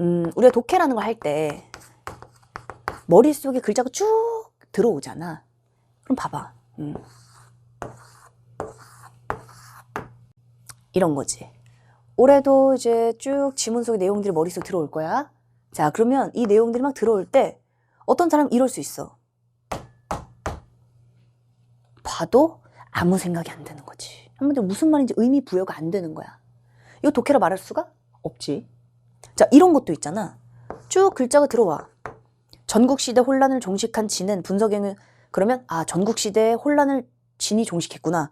음, 우리가 독해라는 걸 할 때 머릿속에 글자가 쭉 들어오잖아. 그럼 봐봐. 음. 이런 거지. 올해도 이제 쭉 지문 속의 내용들이 머릿속에 들어올 거야. 자, 그러면 이 내용들이 막 들어올 때 어떤 사람 이럴 수 있어. 봐도 아무 생각이 안 드는 거지. 한마디로 무슨 말인지 의미 부여가 안 되는 거야. 이거 독해라 말할 수가 없지. 자, 이런 것도 있잖아. 쭉 글자가 들어와. 전국시대 혼란을 종식한 진은 분석행위, 그러면, 아, 전국시대에 혼란을 진이 종식했구나.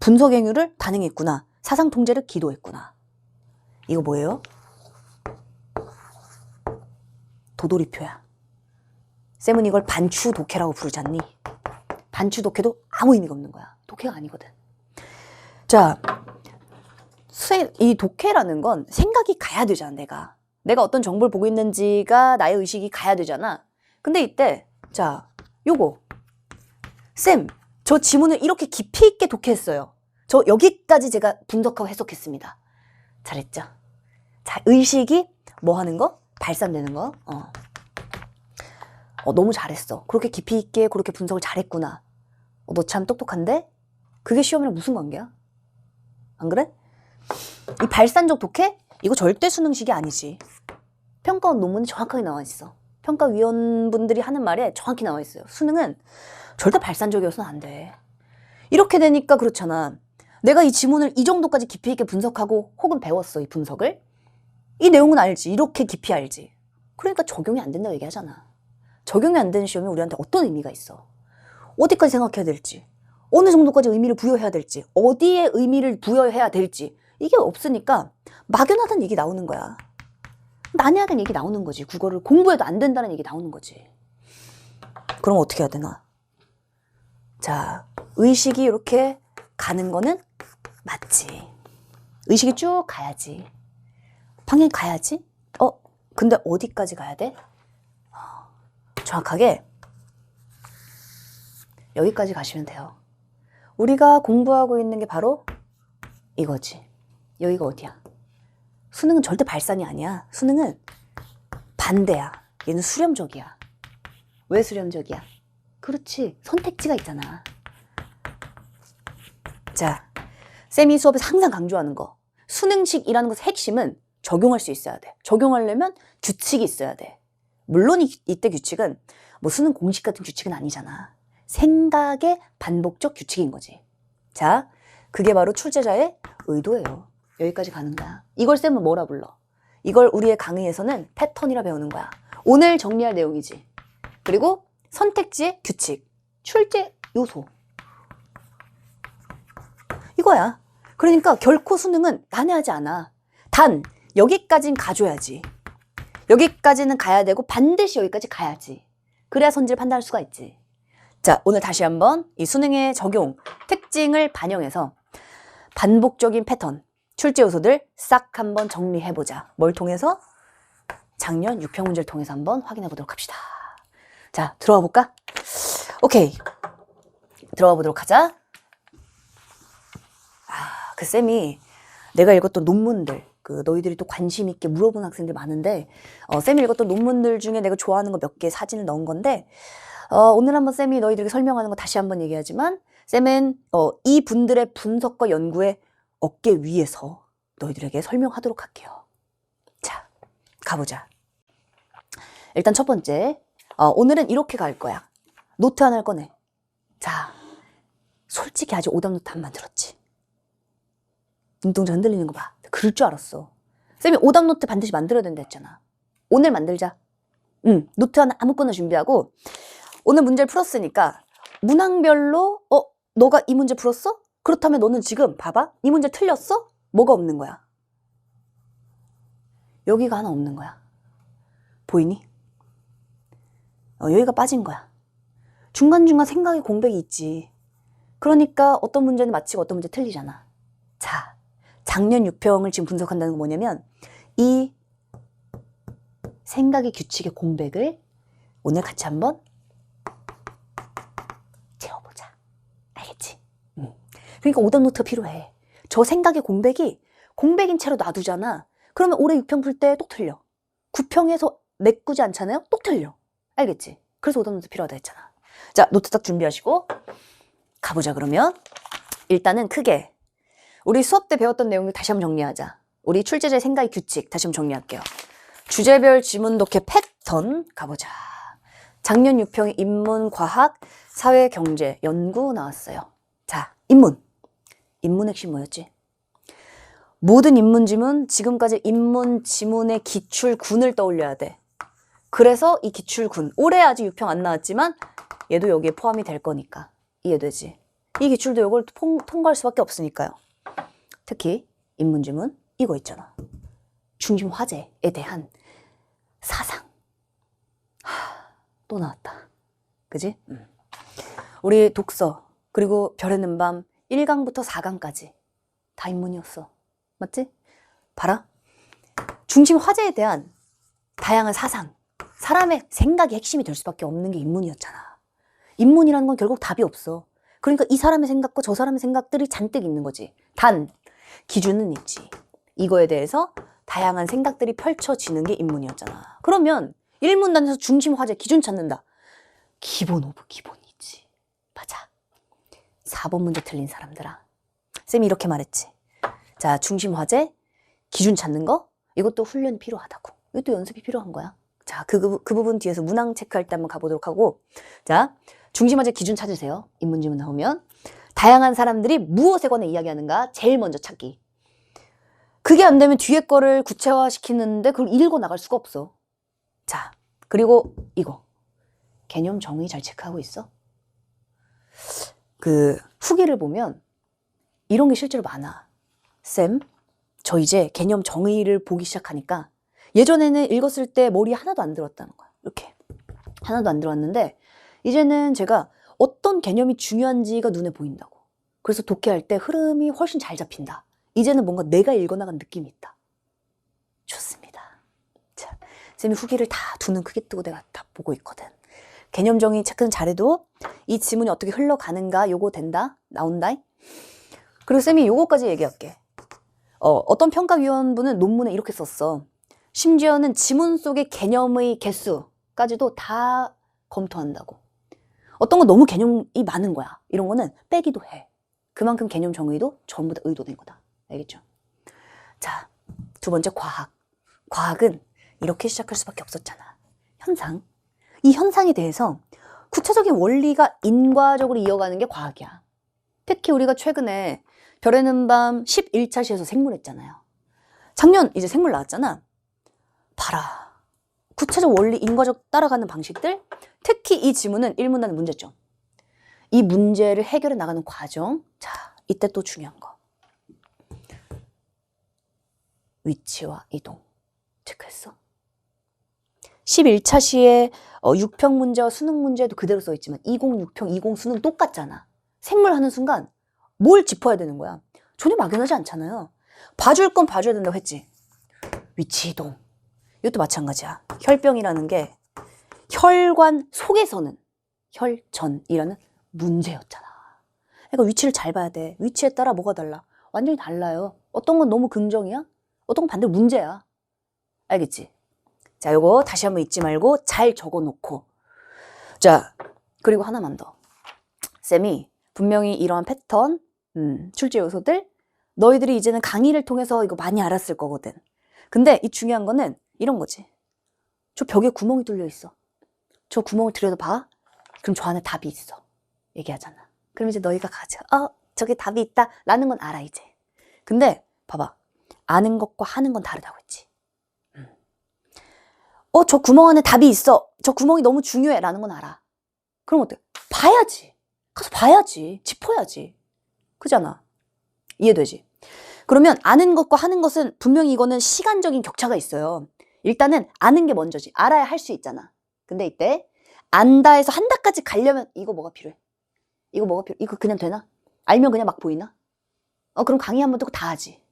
분석행위를 단행했구나. 사상통제를 기도했구나. 이거 뭐예요? 도돌이표야. 쌤은 이걸 반추 독해라고 부르잖니? 반추 독해도 아무 의미가 없는 거야. 독해가 아니거든. 자, 수- 이 독해라는 건 생각이 가야 되잖아, 내가. 내가 어떤 정보를 보고 있는지가 나의 의식이 가야 되잖아. 근데 이때, 자, 요거. 쌤, 저 지문을 이렇게 깊이 있게 독해했어요. 저 여기까지 제가 분석하고 해석했습니다. 잘했죠? 자, 의식이 뭐 하는 거? 발산되는 거. 어. 어, 너무 잘했어. 그렇게 깊이 있게 그렇게 분석을 잘했구나. 어, 너 참 똑똑한데? 그게 시험이랑 무슨 관계야? 안 그래? 이 발산적 독해? 이거 절대 수능식이 아니지. 평가원 논문에 정확하게 나와 있어. 평가위원분들이 하는 말에 정확히 나와 있어요. 수능은 절대 발산적이어서는 안 돼. 이렇게 되니까 그렇잖아. 내가 이 지문을 이 정도까지 깊이 있게 분석하고 혹은 배웠어, 이 분석을. 이 내용은 알지. 이렇게 깊이 알지. 그러니까 적용이 안 된다고 얘기하잖아. 적용이 안 되는 시험이 우리한테 어떤 의미가 있어? 어디까지 생각해야 될지, 어느 정도까지 의미를 부여해야 될지, 어디에 의미를 부여해야 될지, 이게 없으니까 막연하다는 얘기 나오는 거야. 난해하다는 얘기 나오는 거지. 국어를 공부해도 안 된다는 얘기 나오는 거지. 그럼 어떻게 해야 되나? 자, 의식이 이렇게 가는 거는 맞지. 의식이 쭉 가야지. 방향 가야지. 어, 근데 어디까지 가야 돼? 어, 정확하게 여기까지 가시면 돼요. 우리가 공부하고 있는 게 바로 이거지. 여기가 어디야? 수능은 절대 발산이 아니야. 수능은 반대야. 얘는 수렴적이야. 왜 수렴적이야? 그렇지. 선택지가 있잖아. 자, 쌤이 수업에서 항상 강조하는 거. 수능식이라는 것의 핵심은 적용할 수 있어야 돼. 적용하려면 규칙이 있어야 돼. 물론 이, 이때 규칙은 뭐 수능 공식 같은 규칙은 아니잖아. 생각의 반복적 규칙인 거지. 자, 그게 바로 출제자의 의도예요. 여기까지 가는 거야. 이걸 쌤은 뭐라 불러? 이걸 우리의 강의에서는 패턴이라 배우는 거야. 오늘 정리할 내용이지. 그리고 선택지의 규칙, 출제 요소. 이거야. 그러니까 결코 수능은 난해하지 않아. 단, 여기까진 가줘야지. 여기까지는 가야 되고 반드시 여기까지 가야지. 그래야 선지를 판단할 수가 있지. 자, 오늘 다시 한번 이 수능의 적용 특징을 반영해서 반복적인 패턴, 출제 요소들 싹 한번 정리해보자. 뭘 통해서? 작년 6평 문제를 통해서 한번 확인해 보도록 합시다. 자, 들어가 볼까? 오케이. 들어가 보도록 하자. 아, 그 쌤이 내가 읽었던 논문들, 그 너희들이 또 관심 있게 물어본 학생들 많은데, 어, 쌤이 읽었던 논문들 중에 내가 좋아하는 거 몇 개 사진을 넣은 건데, 어, 오늘 한번 쌤이 너희들에게 설명하는 거 다시 한번 얘기하지만, 쌤은 어, 이 분들의 분석과 연구의 어깨 위에서 너희들에게 설명하도록 할게요. 자, 가보자. 일단 첫 번째, 어, 오늘은 이렇게 갈 거야. 노트 하나를 꺼내. 자, 솔직히 아직 오답 노트 안 만들었지. 눈동자 흔들리는 거 봐. 그럴 줄 알았어. 쌤이 오답 노트 반드시 만들어야 된다 했잖아. 오늘 만들자. 응, 노트 하나 아무거나 준비하고 오늘 문제를 풀었으니까 문항별로 어, 너가 이 문제 풀었어? 그렇다면 너는 지금 봐봐. 이 문제 틀렸어? 뭐가 없는 거야? 여기가 하나 없는 거야. 보이니? 어, 여기가 빠진 거야. 중간중간 생각의 공백이 있지. 그러니까 어떤 문제는 맞히고 어떤 문제 틀리잖아. 자, 작년 6평을 지금 분석한다는 건 뭐냐면 이 생각의 규칙의 공백을 오늘 같이 한번 채워보자. 알겠지? 응. 그러니까 오답 노트가 필요해. 저 생각의 공백이 공백인 채로 놔두잖아. 그러면 올해 6평 풀 때 또 틀려. 구평해서 메꾸지 않잖아요? 똑 틀려. 알겠지? 그래서 오답노트 필요하다 했잖아. 자, 노트 딱 준비하시고 가보자 그러면. 일단은 크게 우리 수업 때 배웠던 내용을 다시 한번 정리하자. 우리 출제자의 생각의 규칙 다시 한번 정리할게요. 주제별 지문 독해 패턴 가보자. 작년 유평 인문, 과학, 사회, 경제, 연구 나왔어요. 자, 인문. 인문 핵심 뭐였지? 모든 인문 지문, 지금까지 인문 지문의 기출군을 떠올려야 돼. 그래서 이 기출군, 올해 아직 유평 안 나왔지만 얘도 여기에 포함이 될 거니까 이해되지? 이 기출도 이걸 통, 통과할 수밖에 없으니까요. 특히 인문 지문 이거 있잖아. 중심 화제에 대한 사상. 하, 또 나왔다. 그지? 음. 우리 독서 그리고 별에는 밤 1강부터 4강까지 다 인문이었어. 맞지? 봐라. 중심 화제에 대한 다양한 사상, 사람의 생각이 핵심이 될 수밖에 없는 게 인문이었잖아. 인문이라는 건 결국 답이 없어. 그러니까 이 사람의 생각과 저 사람의 생각들이 잔뜩 있는 거지. 단, 기준은 있지. 이거에 대해서 다양한 생각들이 펼쳐지는 게 인문이었잖아. 그러면 일문단에서 중심 화제 기준 찾는다. 기본 오브 기본이지. 맞아. 4번 문제 틀린 사람들아. 쌤이 이렇게 말했지. 자, 중심 화제, 기준 찾는 거, 이것도 훈련이 필요하다고. 이것도 연습이 필요한 거야. 자, 그, 그, 그 부분 뒤에서 문항 체크할 때 한번 가보도록 하고. 자, 중심 화제 기준 찾으세요. 인문지문 나오면. 다양한 사람들이 무엇에 관해 이야기하는가 제일 먼저 찾기. 그게 안 되면 뒤에 거를 구체화시키는데 그걸 읽어 나갈 수가 없어. 자, 그리고 이거. 개념 정의 잘 체크하고 있어? 그 후기를 보면 이런 게 실제로 많아. 쌤, 저 이제 개념 정의를 보기 시작하니까 예전에는 읽었을 때 머리 하나도 안 들었다는 거야. 이렇게. 하나도 안 들어왔는데 이제는 제가 어떤 개념이 중요한지가 눈에 보인다고. 그래서 독해할 때 흐름이 훨씬 잘 잡힌다. 이제는 뭔가 내가 읽어나간 느낌이 있다. 좋습니다. 자, 쌤이 후기를 다두눈 크게 뜨고 내가 다 보고 있거든. 개념 정의 체크는 잘해도 이 지문이 어떻게 흘러가는가 요거 된다 나온다. 그리고 쌤이 요거까지 얘기할게. 어, 어떤 평가위원분은 논문에 이렇게 썼어. 심지어는 지문 속의 개념의 개수까지도 다 검토한다고. 어떤 건 너무 개념이 많은 거야. 이런 거는 빼기도 해. 그만큼 개념 정의도 전부 다 의도된 거다. 알겠죠? 자, 두 번째 과학. 과학은 이렇게 시작할 수밖에 없었잖아. 현상. 이 현상에 대해서 구체적인 원리가 인과적으로 이어가는 게 과학이야. 특히 우리가 최근에 별에는 밤 11차 시에서 생물 했잖아요. 작년 이제 생물 나왔잖아. 봐라. 구체적 원리 인과적 따라가는 방식들, 특히 이 지문은 일문단의 문제점. 이 문제를 해결해 나가는 과정. 자, 이때 또 중요한 거. 위치와 이동. 체크했어? 11차 시에 어, 6평 문제와 수능 문제도 그대로 써 있지만 20, 6평, 20 수능 똑같잖아. 생물 하는 순간 뭘 짚어야 되는 거야? 전혀 막연하지 않잖아요. 봐줄 건 봐줘야 된다고 했지. 위치 이동. 이것도 마찬가지야. 혈병이라는 게 혈관 속에서는 혈전이라는 문제였잖아. 그러니까 위치를 잘 봐야 돼. 위치에 따라 뭐가 달라? 완전히 달라요. 어떤 건 너무 긍정이야? 어떤 건 반대로 문제야. 알겠지? 자, 요거 다시 한번 잊지 말고 잘 적어 놓고. 자, 그리고 하나만 더. 쌤이 분명히 이러한 패턴, 음, 출제 요소들, 너희들이 이제는 강의를 통해서 이거 많이 알았을 거거든. 근데 이 중요한 거는 이런 거지. 저 벽에 구멍이 뚫려 있어. 저 구멍을 들여다봐. 그럼 저 안에 답이 있어. 얘기하잖아. 그럼 이제 너희가 가져. 어, 저게 답이 있다. 라는 건 알아, 이제. 근데 봐봐. 아는 것과 하는 건 다르다고. 어, 저 구멍 안에 답이 있어. 저 구멍이 너무 중요해. 라는 건 알아. 그럼 어때? 봐야지. 가서 봐야지. 짚어야지. 그잖아. 이해되지? 그러면 아는 것과 하는 것은 분명히 이거는 시간적인 격차가 있어요. 일단은 아는 게 먼저지. 알아야 할 수 있잖아. 근데 이때 안다에서 한다까지 가려면 이거 뭐가 필요해? 이거 뭐가 필요해? 이거 그냥 되나? 알면 그냥 막 보이나? 어, 그럼 강의 한 번 듣고 다 하지.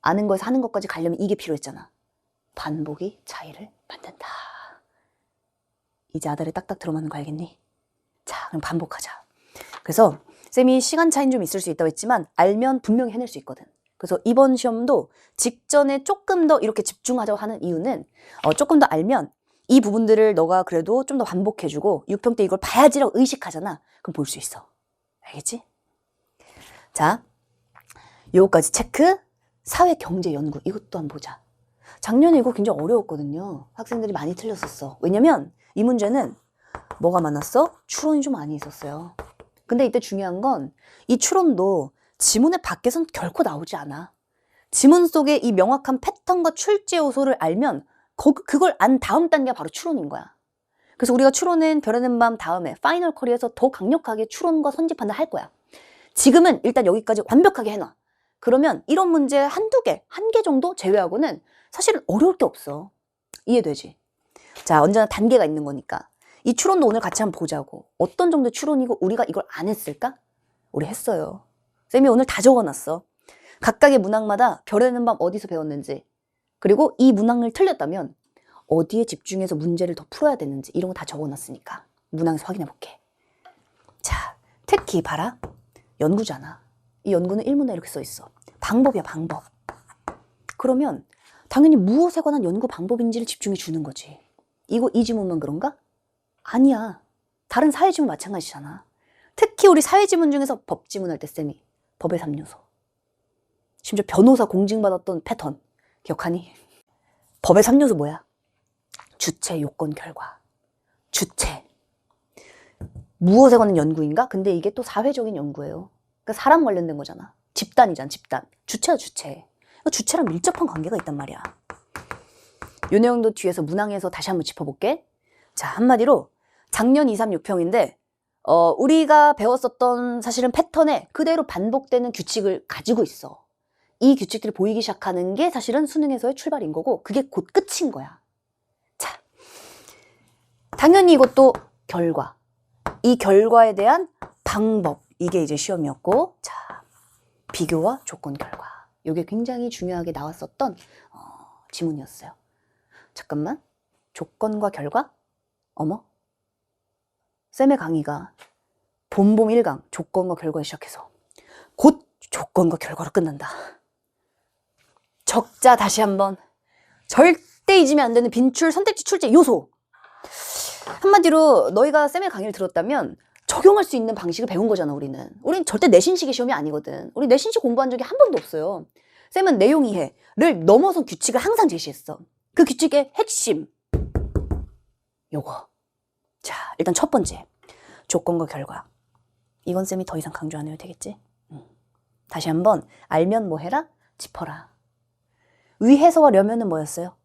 아는 거에서 하는 것까지 가려면 이게 필요했잖아. 반복이 차이를 만든다. 이제 아다리 딱딱 들어맞는 거 알겠니? 자, 그럼 반복하자. 그래서 쌤이 시간 차이는 좀 있을 수 있다고 했지만 알면 분명히 해낼 수 있거든. 그래서 이번 시험도 직전에 조금 더 이렇게 집중하자고 하는 이유는 어, 조금 더 알면 이 부분들을 너가 그래도 좀 더 반복해주고 6평 때 이걸 봐야지라고 의식하잖아. 그럼 볼 수 있어. 알겠지? 자, 요거까지 체크. 사회 경제 연구 이것도 한번 보자. 작년에 이거 굉장히 어려웠거든요. 학생들이 많이 틀렸었어. 왜냐면 이 문제는 뭐가 많았어? 추론이 좀 많이 있었어요. 근데 이때 중요한 건 이 추론도 지문의 밖에선 결코 나오지 않아. 지문 속에 이 명확한 패턴과 출제 요소를 알면 거- 그걸 안 다음 단계가 바로 추론인 거야. 그래서 우리가 추론은 별하는 밤 다음에 파이널 커리에서 더 강력하게 추론과 선집판을 할 거야. 지금은 일단 여기까지 완벽하게 해놔. 그러면 이런 문제 한두 개, 한 개 정도 제외하고는 사실은 어려울 게 없어. 이해되지? 자, 언제나 단계가 있는 거니까. 이 추론도 오늘 같이 한번 보자고. 어떤 정도 추론이고 우리가 이걸 안 했을까? 우리 했어요. 쌤이 오늘 다 적어놨어. 각각의 문항마다 별에는 밤 어디서 배웠는지, 그리고 이 문항을 틀렸다면 어디에 집중해서 문제를 더 풀어야 되는지 이런 거 다 적어놨으니까 문항에서 확인해 볼게. 자, 특히 봐라. 연구잖아. 이 연구는 일문에 이렇게 써 있어. 방법이야, 방법. 그러면 당연히 무엇에 관한 연구 방법인지를 집중해 주는 거지. 이거 이 지문만 그런가? 아니야. 다른 사회 지문 마찬가지잖아. 특히 우리 사회 지문 중에서 법 지문 할 때 쌤이 법의 3요소. 심지어 변호사 공증받았던 패턴 기억하니? 법의 3요소 뭐야? 주체, 요건, 결과. 주체. 무엇에 관한 연구인가? 근데 이게 또 사회적인 연구예요. 그러니까 사람 관련된 거잖아. 집단이잖아, 집단. 주체야, 주체. 그러니까 주체랑 밀접한 관계가 있단 말이야. 요 내용도 뒤에서 문항에서 다시 한번 짚어볼게. 자, 한마디로 작년 2, 3, 6평인데 어, 우리가 배웠었던 사실은 패턴에 그대로 반복되는 규칙을 가지고 있어. 이 규칙들이 보이기 시작하는 게 사실은 수능에서의 출발인 거고 그게 곧 끝인 거야. 자, 당연히 이것도 결과. 이 결과에 대한 방법. 이게 이제 시험이었고, 자, 비교와 조건 결과. 이게 굉장히 중요하게 나왔었던 어, 지문이었어요. 잠깐만. 조건과 결과? 어머. 쌤의 강의가 봄봄 1강 조건과 결과에 시작해서 곧 조건과 결과로 끝난다. 적자 다시 한번 절대 잊으면 안 되는 빈출 선택지 출제 요소. 한마디로 너희가 쌤의 강의를 들었다면 적용할 수 있는 방식을 배운 거잖아 우리는. 우린 절대 내신식의 시험이 아니거든. 우리 내신식 공부한 적이 한 번도 없어요. 쌤은 내용 이해를 넘어선 규칙을 항상 제시했어. 그 규칙의 핵심. 요거. 자, 일단 첫 번째. 조건과 결과. 이건 쌤이 더 이상 강조 안 해도 되겠지? 음. 다시 한번 알면 뭐 해라? 짚어라. 위해서와 려면은 뭐였어요?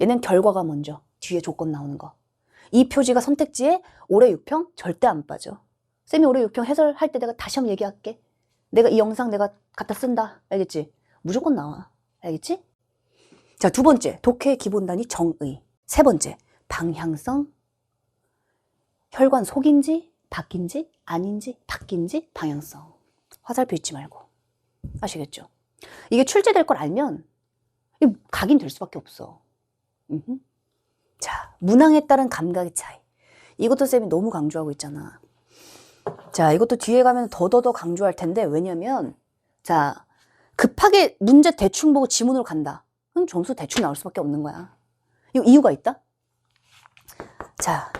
얘는 결과가 먼저, 뒤에 조건 나오는 거. 이 표지가 선택지에 올해 6평 절대 안 빠져. 쌤이 올해 6평 해설할 때 내가 다시 한번 얘기할게. 내가 이 영상 내가 갖다 쓴다. 알겠지? 무조건 나와. 알겠지? 자, 두 번째. 독해의 기본단위 정의. 세 번째. 방향성. 혈관 속인지, 바뀐지, 아닌지, 바뀐지, 방향성. 화살표 잊지 말고. 아시겠죠? 이게 출제될 걸 알면 이 각인 될 수밖에 없어. 음흠. 자, 문항에 따른 감각의 차이. 이것도 쌤이 너무 강조하고 있잖아. 자, 이것도 뒤에 가면 더더더 강조할 텐데, 왜냐면, 자, 급하게 문제 대충 보고 지문으로 간다. 그럼 점수 대충 나올 수밖에 없는 거야. 이거 이유가 있다? 자,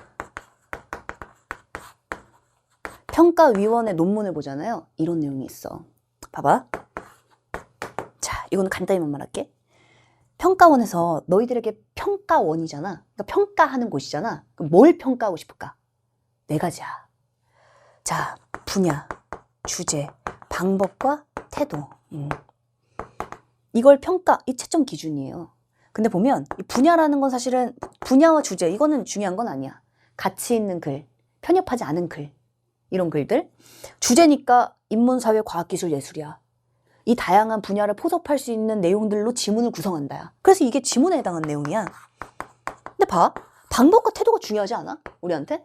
평가위원회 논문을 보잖아요. 이런 내용이 있어. 봐봐. 자, 이거는 간단히만 말할게. 평가원에서 너희들에게 평가원이잖아. 그러니까 평가하는 곳이잖아. 뭘 평가하고 싶을까? 네 가지야. 자, 분야, 주제, 방법과 태도. 음. 이걸 평가, 이 채점 기준이에요. 근데 보면 이 분야라는 건 사실은 분야와 주제, 이거는 중요한 건 아니야. 가치 있는 글, 편협하지 않은 글, 이런 글들. 주제니까 인문, 사회, 과학, 기술, 예술이야. 이 다양한 분야를 포섭할 수 있는 내용들로 지문을 구성한다야. 그래서 이게 지문에 해당하는 내용이야. 근데 봐. 방법과 태도가 중요하지 않아? 우리한테?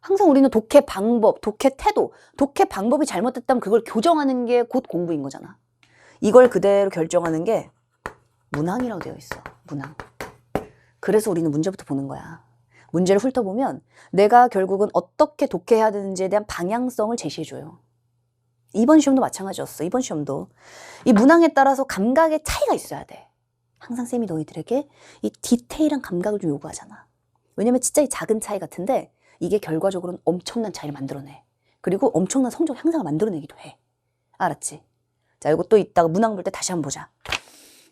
항상 우리는 독해 방법, 독해 태도, 독해 방법이 잘못됐다면 그걸 교정하는 게 곧 공부인 거잖아. 이걸 그대로 결정하는 게 문항이라고 되어 있어. 문항. 그래서 우리는 문제부터 보는 거야. 문제를 훑어보면 내가 결국은 어떻게 독해해야 되는지에 대한 방향성을 제시해줘요. 이번 시험도 마찬가지였어. 이번 시험도. 이 문항에 따라서 감각의 차이가 있어야 돼. 항상 쌤이 너희들에게 이 디테일한 감각을 좀 요구하잖아. 왜냐면 진짜 이 작은 차이 같은데 이게 결과적으로는 엄청난 차이를 만들어내. 그리고 엄청난 성적 향상을 만들어내기도 해. 알았지? 자, 또 이따가 문항 볼 때 다시 한번 보자.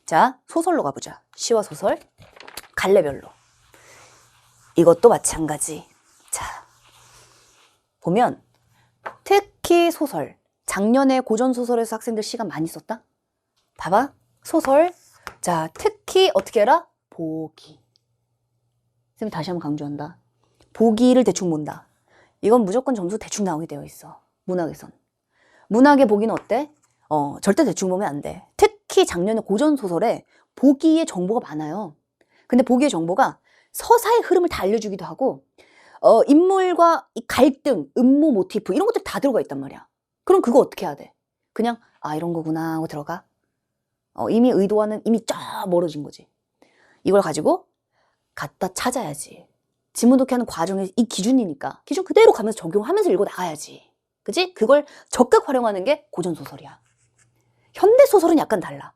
자, 소설로 가보자. 시와 소설. 갈래별로. 이것도 마찬가지. 자, 보면 특히 소설. 작년에 고전소설에서 학생들 시간 많이 썼다? 봐봐. 소설. 자, 특히 어떻게 해라? 보기. 쌤 다시 한번 강조한다. 보기를 대충 본다. 이건 무조건 점수 대충 나오게 되어 있어. 문학에선. 문학의 보기는 어때? 어, 절대 대충 보면 안 돼. 특히 작년에 고전소설에 보기의 정보가 많아요. 근데 보기의 정보가 서사의 흐름을 다 알려주기도 하고, 어, 인물과 이 갈등, 음모 모티프, 이런 것들 다 들어가 있단 말이야. 그럼 그거 어떻게 해야 돼? 그냥, 아, 이런 거구나 하고 들어가. 어, 이미 의도와는 이미 쫙 멀어진 거지. 이걸 가지고 갖다 찾아야지. 지문 독해 하는 과정이 이 기준이니까 기준 그대로 가면서 적용하면서 읽어 나가야지. 그지? 그걸 적극 활용하는 게 고전소설이야. 현대소설은 약간 달라.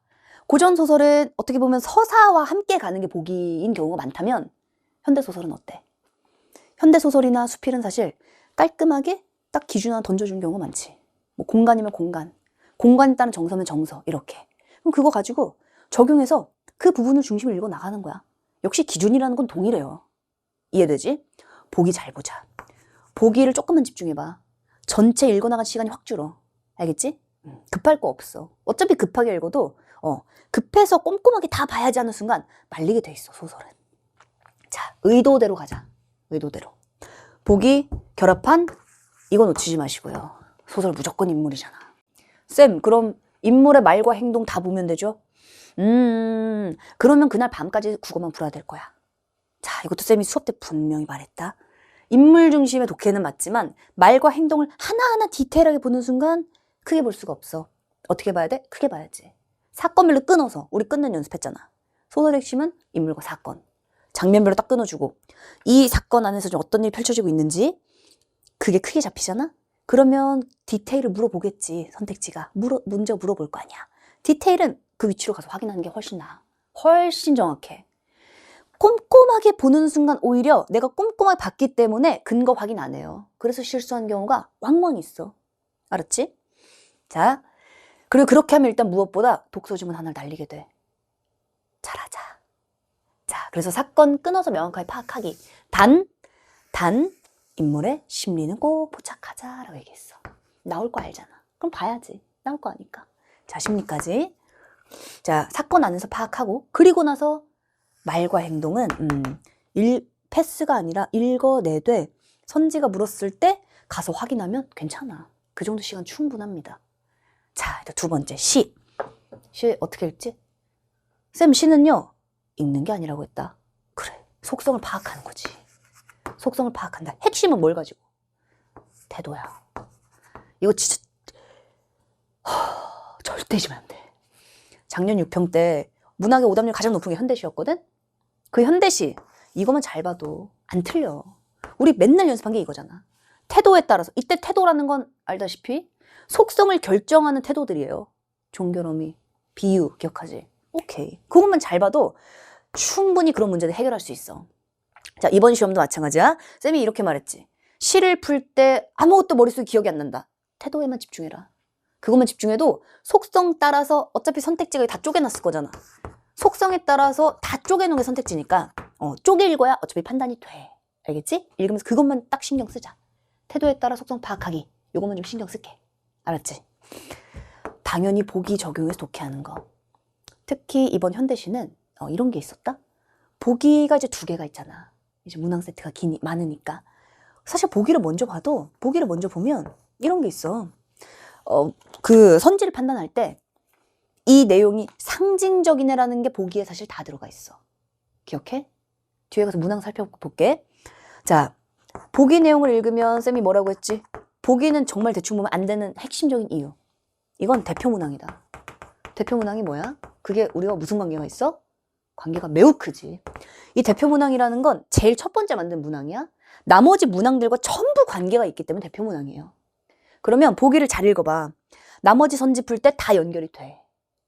고전소설은 어떻게 보면 서사와 함께 가는 게 보기인 경우가 많다면 현대소설은 어때? 현대소설이나 수필은 사실 깔끔하게 딱 기준 하나 던져주는 경우가 많지. 뭐 공간이면 공간, 공간에 따른 정서면 정서 이렇게. 그럼 그거 가지고 적용해서 그 부분을 중심으로 읽어 나가는 거야. 역시 기준이라는 건 동일해요. 이해되지? 보기 잘 보자. 보기를 조금만 집중해봐. 전체 읽어 나간 시간이 확 줄어. 알겠지? 음, 급할 거 없어. 어차피 급하게 읽어도 어, 급해서 꼼꼼하게 다 봐야지 하는 순간 말리게 돼 있어 소설은. 자, 의도대로 가자. 의도대로. 보기 결합한 이거 놓치지 마시고요. 소설 무조건 인물이잖아. 쌤, 그럼 인물의 말과 행동 다 보면 되죠? 음, 그러면 그날 밤까지 국어만 풀어야 될 거야. 자, 이것도 쌤이 수업 때 분명히 말했다. 인물 중심의 독해는 맞지만 말과 행동을 하나하나 디테일하게 보는 순간 크게 볼 수가 없어. 어떻게 봐야 돼? 크게 봐야지. 사건별로 끊어서 우리 끊는 연습했잖아. 소설 핵심은 인물과 사건. 장면별로 딱 끊어주고 이 사건 안에서 좀 어떤 일이 펼쳐지고 있는지 그게 크게 잡히잖아? 그러면 디테일을 물어보겠지, 선택지가. 물어, 문제 물어볼 거 아니야. 디테일은 그 위치로 가서 확인하는 게 훨씬 나아. 훨씬 정확해. 꼼꼼하게 보는 순간 오히려 내가 꼼꼼하게 봤기 때문에 근거 확인 안 해요. 그래서 실수한 경우가 왕왕 있어. 알았지? 자, 그리고 그렇게 하면 일단 무엇보다 독서 지문 하나를 날리게 돼. 잘하자. 자, 그래서 사건 끊어서 명확하게 파악하기. 단, 단, 인물의 심리는 꼭 포착하자라고 얘기했어. 나올 거 알잖아. 그럼 봐야지. 나올 거 아니까. 자, 심리까지. 자, 사건 안에서 파악하고, 그리고 나서 말과 행동은, 음, 일, 패스가 아니라 읽어내되 선지가 물었을 때 가서 확인하면 괜찮아. 그 정도 시간 충분합니다. 자, 일단 두 번째, 시. 시 어떻게 읽지? 쌤, 시는요, 읽는 게 아니라고 했다. 그래. 속성을 파악하는 거지. 속성을 파악한다. 핵심은 뭘 가지고? 태도야. 이거 진짜 허, 절대 잊으면 안 돼. 작년 6평 때 문학의 오답률 가장 높은 게 현대시였거든? 그 현대시 이거만 잘 봐도 안 틀려. 우리 맨날 연습한 게 이거잖아. 태도에 따라서 이때 태도라는 건 알다시피 속성을 결정하는 태도들이에요. 종결어미, 비유 기억하지? 오케이. 그것만 잘 봐도 충분히 그런 문제를 해결할 수 있어. 자, 이번 시험도 마찬가지야. 쌤이 이렇게 말했지. 시를 풀 때 아무것도 머릿속에 기억이 안 난다. 태도에만 집중해라. 그것만 집중해도 속성 따라서 어차피 선택지가 다 쪼개놨을 거잖아. 속성에 따라서 다 쪼개놓은 게 선택지니까 어, 쪼개 읽어야 어차피 판단이 돼. 알겠지? 읽으면서 그것만 딱 신경 쓰자. 태도에 따라 속성 파악하기. 요것만 좀 신경 쓸게. 알았지? 당연히 보기 적용해서 독해하는 거. 특히 이번 현대시는 어, 이런 게 있었다. 보기가 이제 두 개가 있잖아. 이제 문항 세트가 긴, 많으니까. 사실 보기를 먼저 봐도, 보기를 먼저 보면 이런 게 있어. 어, 그 선지를 판단할 때 이 내용이 상징적이네라는 게 보기에 사실 다 들어가 있어. 기억해? 뒤에 가서 문항 살펴볼게. 자, 보기 내용을 읽으면 쌤이 뭐라고 했지? 보기는 정말 대충 보면 안 되는 핵심적인 이유. 이건 대표 문항이다. 대표 문항이 뭐야? 그게 우리가 무슨 관계가 있어? 관계가 매우 크지. 이 대표 문항이라는 건 제일 첫 번째 만든 문항이야. 나머지 문항들과 전부 관계가 있기 때문에 대표 문항이에요. 그러면 보기를 잘 읽어봐. 나머지 선지 풀 때 다 연결이 돼.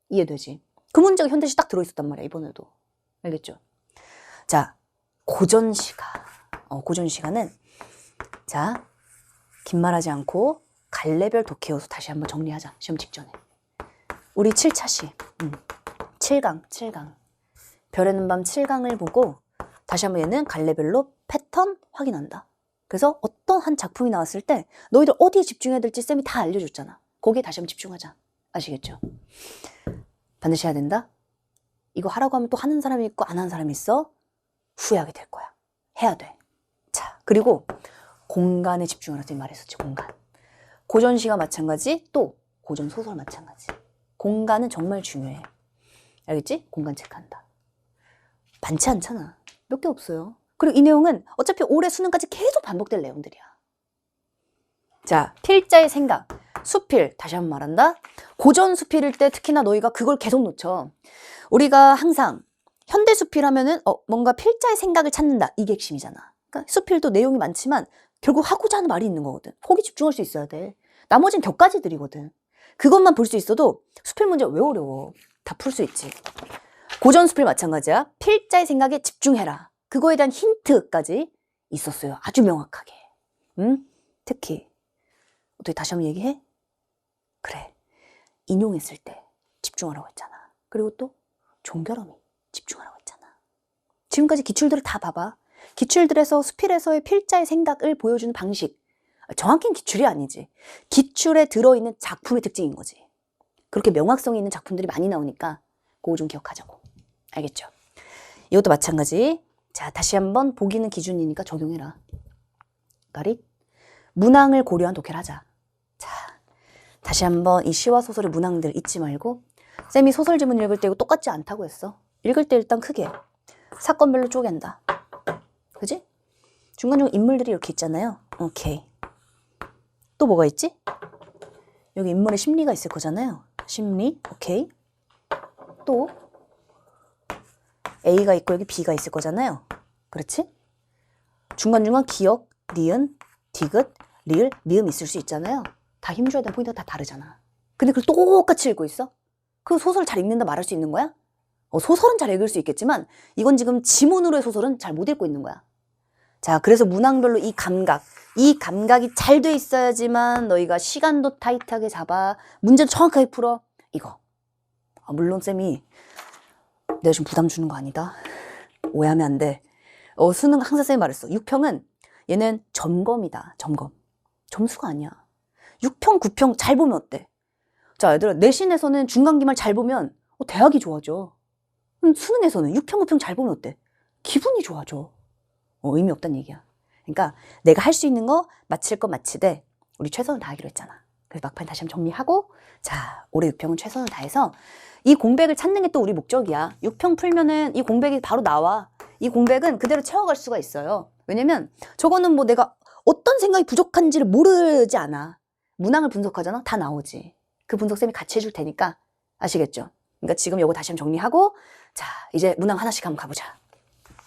이해되지? 그 문제가 현대시 딱 들어있었단 말이야, 이번에도. 알겠죠? 자, 고전시가. 어, 고전시가는, 자, 긴 말하지 않고 갈래별 독해 요소 다시 한번 정리하자. 시험 직전에. 우리 7차 시. 음. 7강, 7강. 별에는 밤 7강을 보고 다시 한번 얘는 갈래별로 패턴 확인한다. 그래서 어떤 한 작품이 나왔을 때 너희들 어디에 집중해야 될지 쌤이 다 알려줬잖아. 거기에 다시 한번 집중하자. 아시겠죠? 반드시 해야 된다. 이거 하라고 하면 또 하는 사람이 있고 안 하는 사람이 있어. 후회하게 될 거야. 해야 돼. 자, 그리고 공간에 집중하라 쌤이 말했었지, 공간. 고전 시가 마찬가지, 또 고전 소설 마찬가지. 공간은 정말 중요해. 알겠지? 공간 체크한다. 많지 않잖아. 몇 개 없어요. 그리고 이 내용은 어차피 올해 수능까지 계속 반복될 내용들이야. 자, 필자의 생각. 수필, 다시 한번 말한다. 고전 수필일 때 특히나 너희가 그걸 계속 놓쳐. 우리가 항상 현대 수필 하면은 어, 뭔가 필자의 생각을 찾는다. 이게 핵심이잖아. 그러니까 수필도 내용이 많지만 결국 하고자 하는 말이 있는 거거든. 거기 집중할 수 있어야 돼. 나머지는 격가지들이거든. 그것만 볼 수 있어도 수필 문제 왜 어려워? 다 풀 수 있지. 고전 수필 마찬가지야. 필자의 생각에 집중해라. 그거에 대한 힌트까지 있었어요. 아주 명확하게. 응? 특히 어떻게 다시 한번 얘기해? 그래. 인용했을 때 집중하라고 했잖아. 그리고 또 종결어미 집중하라고 했잖아. 지금까지 기출들을 다 봐봐. 기출들에서 수필에서의 필자의 생각을 보여주는 방식. 정확히는 기출이 아니지. 기출에 들어있는 작품의 특징인 거지. 그렇게 명확성이 있는 작품들이 많이 나오니까 그거 좀 기억하자고. 알겠죠? 이것도 마찬가지. 자, 다시 한번 보기는 기준이니까 적용해라. 가릿. 문항을 고려한 독해를 하자. 자, 다시 한번 이 시와 소설의 문항들 잊지 말고 쌤이 소설 지문 읽을 때 이거 똑같지 않다고 했어. 읽을 때 일단 크게 사건별로 쪼갠다. 그지? 중간중간 인물들이 이렇게 있잖아요. 오케이. 또 뭐가 있지? 여기 인물의 심리가 있을 거잖아요. 심리, 오케이. 또 A가 있고 여기 B가 있을 거잖아요. 그렇지? 중간중간 기억, 니은, 디귿, 리을, 미음 있을 수 있잖아요. 다 힘줘야 되는 포인트가 다 다르잖아. 근데 그걸 똑같이 읽고 있어? 그 소설 잘 읽는다 말할 수 있는 거야? 어, 소설은 잘 읽을 수 있겠지만 이건 지금 지문으로의 소설은 잘 못 읽고 있는 거야. 자, 그래서 문항별로 이 감각, 이 감각이 잘 돼 있어야지만 너희가 시간도 타이트하게 잡아 문제도 정확하게 풀어. 이거. 아, 물론 쌤이 내가 좀 부담 주는 거 아니다. 오해하면 안 돼. 어, 수능 항상 쌤이 말했어. 6평은 얘는 점검이다. 점검. 점수가 아니야. 6평, 9평 잘 보면 어때? 자, 얘들아, 내신에서는 중간기말 잘 보면 어, 대학이 좋아져. 수능에서는 6평, 9평 잘 보면 어때? 기분이 좋아져. 어, 의미 없다는 얘기야. 그러니까 내가 할 수 있는 거 마칠 거 마치되 우리 최선을 다하기로 했잖아. 그래서 막판 다시 한번 정리하고 자 올해 6평은 최선을 다해서 이 공백을 찾는 게 또 우리 목적이야. 6평 풀면은 이 공백이 바로 나와. 이 공백은 그대로 채워갈 수가 있어요. 왜냐면 저거는 뭐 내가 어떤 생각이 부족한지를 모르지 않아. 문항을 분석하잖아. 다 나오지. 그 분석쌤이 같이 해줄 테니까 아시겠죠? 그러니까 지금 요거 다시 한번 정리하고 자 이제 문항 하나씩 한번 가보자.